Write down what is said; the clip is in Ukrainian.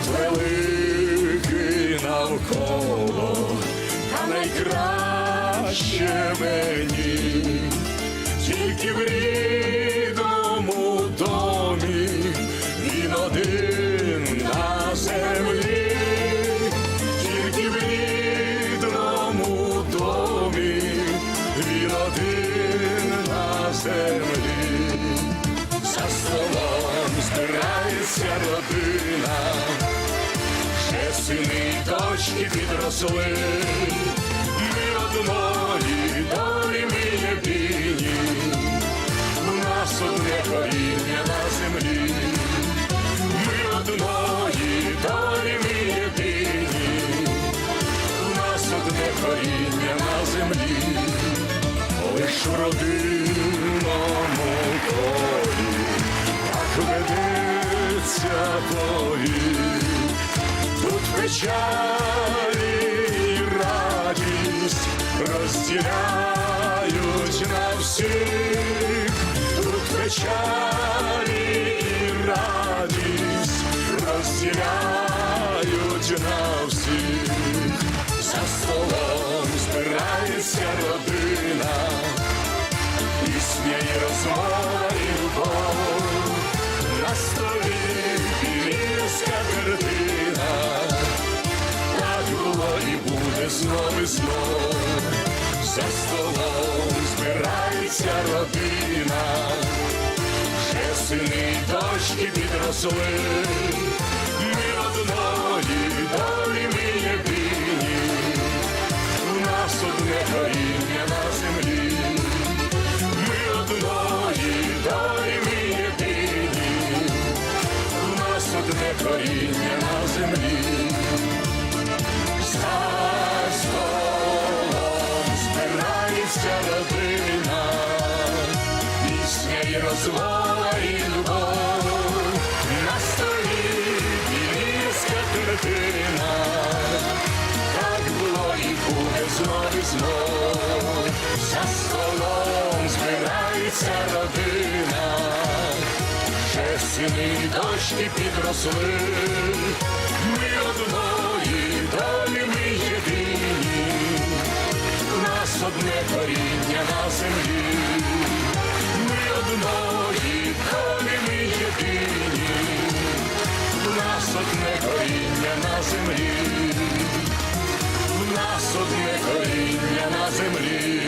світ великий навколо, та найкраще мені, тільки в рідному домі він один на землі, тільки в рідному домі він один на землі, за столом збирається родина сини й дочки підросли, ми одної долі ми єдині, у нас одне коріння на землі, ми одної долі ми єдині, у нас одне коріння на землі, лиш в родинному колі, так ведеться повік. Печалі і радість розділяють на всіх, тут печалі і радість розділяють на всіх, за столом збирається родина, знов і знов, за столом збирається родина, вже сини дочки підросли, ми одної долі збирається родина, пісня і розмова і любов, на столі біліська картина, так було і буде знов і знов, за столом збирається родина, ще сини дочки підросли, коріння на землі, ми одної долі ми єдині, в нас одне коріння на землі. В нас одне коріння на землі.